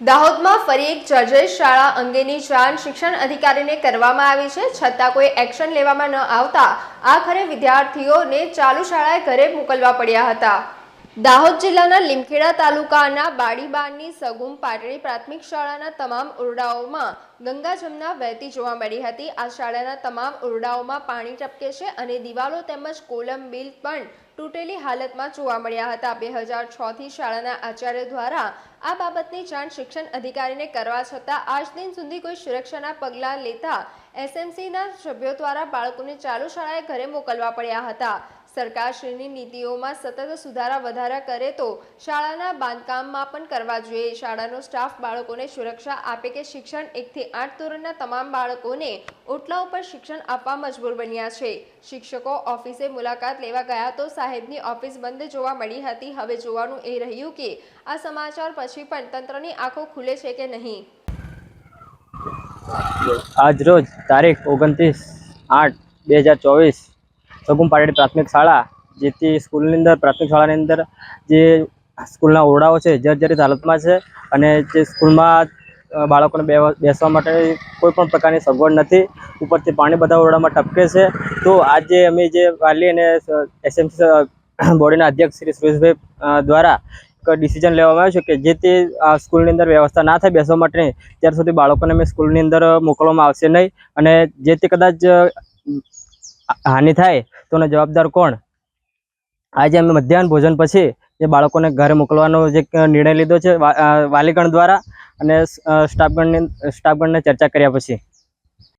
દાહોદમાં ફરી એક જજેશ શાળા અંગેની જાણ શિક્ષણ અધિકારીને કરવામાં આવી છે. છતાં કોઈ એક્શન લેવામાં ન આવતા આખરે વિદ્યાર્થીઓને ચાલુ શાળાએ ઘરે મોકલવા પડ્યા હતા. દાહોદ જિલ્લાના લીમખેડા તાલુકાના બાડીબારની સગુમ પાટડી પ્રાથમિક શાળાના તમામ ઓરડાઓમાં ગંગા જમના વહેતી જોવા મળી હતી. આ શાળાના તમામ ઓરડાઓમાં પાણી ટપકે છે અને દિવાલો તેમજ કોલમ બિલ પણ તૂટેલી હાલતમાં જોવા મળ્યા હતા. બે હજાર છથી શાળાના આચાર્ય દ્વારા આ બાબતની જાણ શિક્ષણ અધિકારીને કરવા છતાં આજ દિન સુધી કોઈ સુરક્ષાના પગલાં લેતા એસએમસીના સભ્યો દ્વારા બાળકોને ચાલુ શાળાએ ઘરે મોકલવા પડ્યા હતા. સરકારશ્રીની નીતિઓમાં સતત સુધારા વધારા કરે તો શાળાના બાંધકામમાં પણ કરવા જોઈએ. શાળાનો સ્ટાફ બાળકોને સુરક્ષા આપે કે શિક્ષણ એકથી આઠ ધોરણના તમામ બાળકોને ઓટલા ઉપર શિક્ષણ આપવા મજબૂર બન્યા છે. શિક્ષકો ઓફિસે મુલાકાત લેવા ગયા તો સાહેબની ઓફિસ બંધ જોવા મળી હતી. હવે જોવાનું એ રહ્યું કે આ સમાચાર પછી પણ તંત્રની આંખો ખુલે છે કે નહીં? આજરોજ તારીખ ઓગણત્રીસ આઠ બે હજાર ચોવીસ સગુમ પાટેડ પ્રાથમિક શાળા, જેથી સ્કૂલની અંદર, પ્રાથમિક શાળાની અંદર જે સ્કૂલના ઓરડાઓ છે, જર્જરિત હાલતમાં છે અને જે સ્કૂલમાં બાળકોને બેસવા માટે કોઈ પણ પ્રકારની સગવડ નથી. ઉપરથી પાણી બધા ઓરડામાં ટપકે છે. તો આજે અમે જે વાલી અને એસએમસી બોર્ડના અધ્યક્ષ શ્રી સુરેશભાઈ દ્વારા એક ડિસિઝન લેવામાં આવ્યું છે કે જે તે સ્કૂલની અંદર વ્યવસ્થા ના થાય બેસવા માટેની ત્યાર સુધી બાળકોને અમે સ્કૂલની અંદર મોકલવામાં આવશે નહીં. અને જે તે કદાચ હાનિ થાય, તો જવાબદાર કોણ? આજે અમે મધ્યાહન ભોજન પછી જે બાળકોને ઘરે મોકલવાનો જે નિર્ણય લીધો છે વાલીગણ દ્વારા અને સ્ટાફગણને સ્ટાફગણની ચર્ચા કર્યા પછી.